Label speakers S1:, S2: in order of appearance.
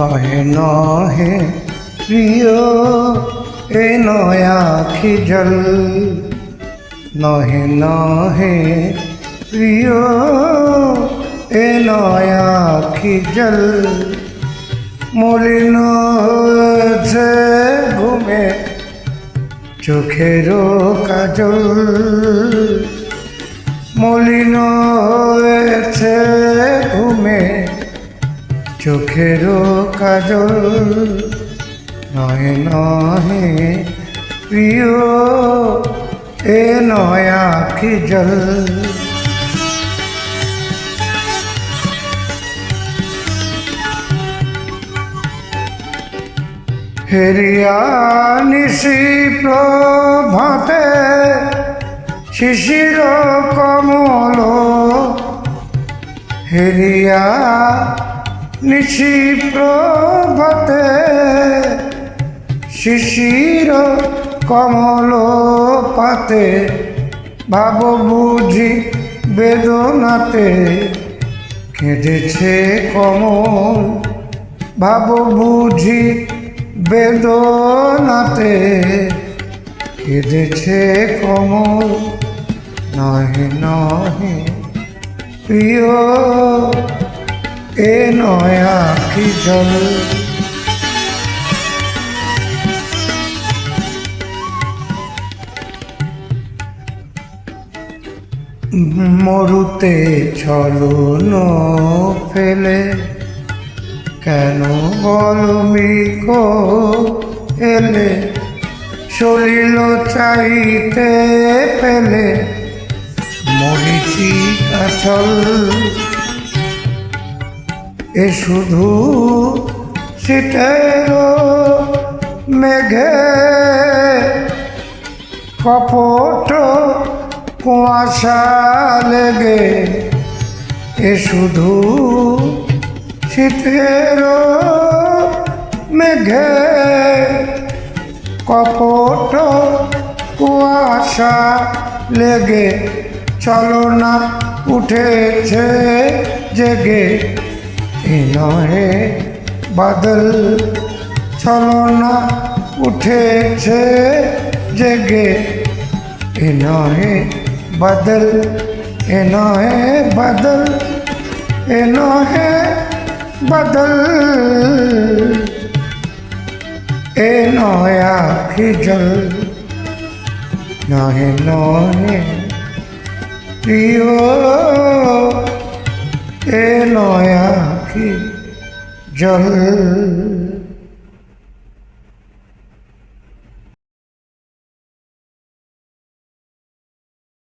S1: নহে নহে প্রিয় এ নয়াখি জল নহে নহে প্রিয় এ নয়াখি জল মলিন হয়েছে ঘুমে চোখেরও কাজল মলিন হয়েছে ঘুমে চোখেরও কাজল নয় নহে প্রিয় এ নয় জল। হেরিয়া নিশি প্রভাতে শিশির কমল হেরিয়া নিশি প্রভাতে শিশির কমল পাতে ভাব বুঝি বেদনাতে কেঁদেছে কমল, ভাব বুঝি বেদনাতে কেঁদেছে কমল, নহে নহে প্রিয় এ নয় আখি জল। মরুতে ছলন ফেলে, কেন বল মৃগ এলে? সলিল চাইতে পেলে, মরিচি কাছল এ শুধু শীতের মেঘে। কপট কুয়াশা লেগে এ শুধু শীতের মেঘে। কপট কুয়াশা লেগে চলো না উঠেছে জেগে। এ নহে বাদল চলো না উঠেছে জেগে এ নহে বাদল এ নহে বাদল এ নহে বাদল এ নয় আখি জল নহে নহে প্রিয় এ নয় আখি জল